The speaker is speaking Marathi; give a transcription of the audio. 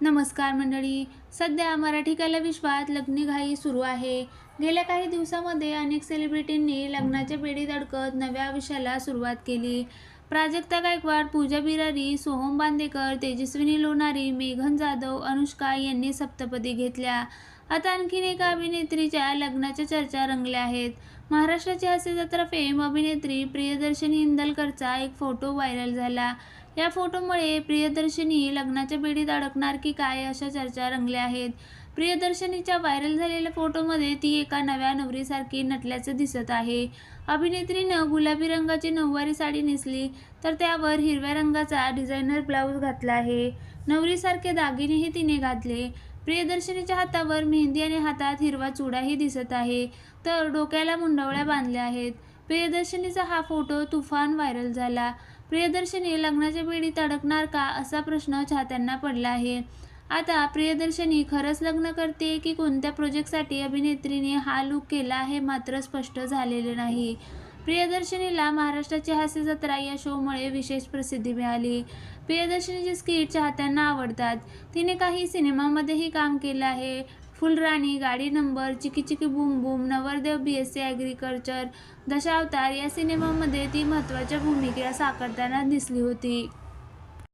नमस्कार मंडळी. सध्या मराठी कला विश्वात लग्नघाई सुरू आहे. गेल्या काही दिवसामध्ये अनेक सेलिब्रिटींनी लग्नाच्या बेडीत अडकत नव्या आयुष्याला सुरुवात केली. प्राजक्ता गायकवाड पूजा बिरारी सोहम बांदेकर तेजस्विनी लोणारी मेघन जाधव अनुष्का यांनी सप्तपदी घेतल्या. आता आणखीन एका अभिनेत्रीच्या लग्नाच्या चर्चा रंगल्या आहेत. महाराष्ट्राची हास्य जत्रा फेम अभिनेत्री प्रियदर्शनी इंदलकरचा एक फोटो व्हायरल झाला. या फोटोमुळे प्रियदर्शनी लग्नाच्या बेडीत अडकणार की काय अशा चर्चा रंगल्या आहेत. प्रियदर्शनीच्या व्हायरल झालेल्या फोटोमध्ये ती एका नव्या नवरीसारखी नटल्याचं दिसत आहे. अभिनेत्रीनं गुलाबी रंगाची नऊवारी साडी नेसली तर त्यावर हिरव्या रंगाचा डिझायनर ब्लाऊज घातला आहे. नवरीसारखे दागिनेही तिने घातले. प्रियदर्शनीच्या हातावर मेहंदी आणि हातात हिरवा चुडाही दिसत आहे. तर डोक्याला मुंडवळ्या बांधल्या आहेत. प्रियदर्शनीचा हा फोटो तुफान व्हायरल झाला. प्रियदर्शनी लग्नाच्या बेडीत अडकणार का असा प्रश्न चाहत्यांना पडला आहे. आता प्रियदर्शनी खरंच लग्न करते की कोणत्या प्रोजेक्टसाठी अभिनेत्रीने हा लुक केला हे मात्र स्पष्ट झालेले नाही. प्रियदर्शनीला महाराष्ट्राची हास्य जत्रा या शोमुळे विशेष प्रसिद्धी मिळाली. प्रियदर्शनीची स्किट चाहत्यांना आवडतात. तिने काही सिनेमामध्येही काम केलं आहे. फुलराणी गाडी नंबर चिकी चिकी बुम Bum Navardev B S C agriculture Dashavatar या सिनेमामध्ये ती महत्त्वाच्या भूमिका साकारताना दिसली होती.